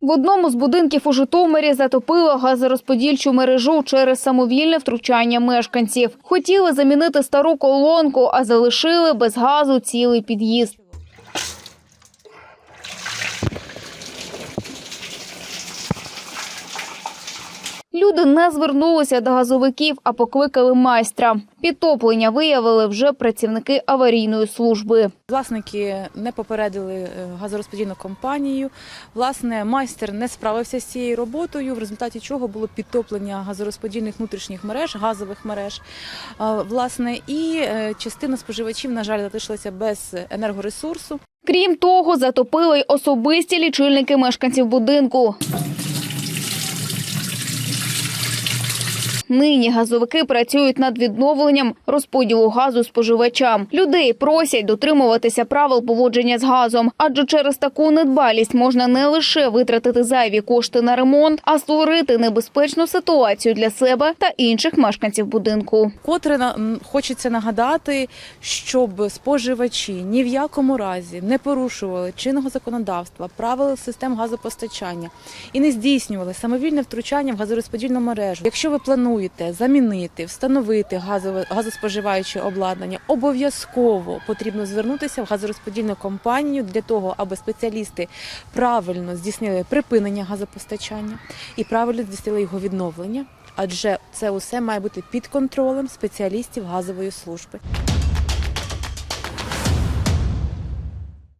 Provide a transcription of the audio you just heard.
В одному з будинків у Житомирі затопило газорозподільчу мережу через самовільне втручання мешканців. Хотіли замінити стару колонку, а залишили без газу цілий під'їзд. Люди не звернулися до газовиків, а покликали майстра. Підтоплення виявили вже працівники аварійної служби. Власники не попередили е, газорозподільну компанію. Власне, майстер не справився з цією роботою, в результаті чого було підтоплення газорозподільних внутрішніх мереж, газових мереж. Власне, і е, частина споживачів, на жаль, залишилася без енергоресурсу. Крім того, затопили й особисті лічильники мешканців будинку. Нині газовики працюють над відновленням розподілу газу споживачам. Людей просять дотримуватися правил поводження з газом, адже через таку недбалість можна не лише витратити зайві кошти на ремонт, а створити небезпечну ситуацію для себе та інших мешканців будинку. Котре хочеться нагадати, щоб споживачі ні в якому разі не порушували чинного законодавства, правил систем газопостачання і не здійснювали самовільне втручання в газорозподільну мережу. Якщо ви плануєте замінити, встановити газове газоспоживаюче обладнання, обов'язково потрібно звернутися в газорозподільну компанію для того, аби спеціалісти правильно здійснили припинення газопостачання і правильно здійснили його відновлення. Адже це усе має бути під контролем спеціалістів газової служби.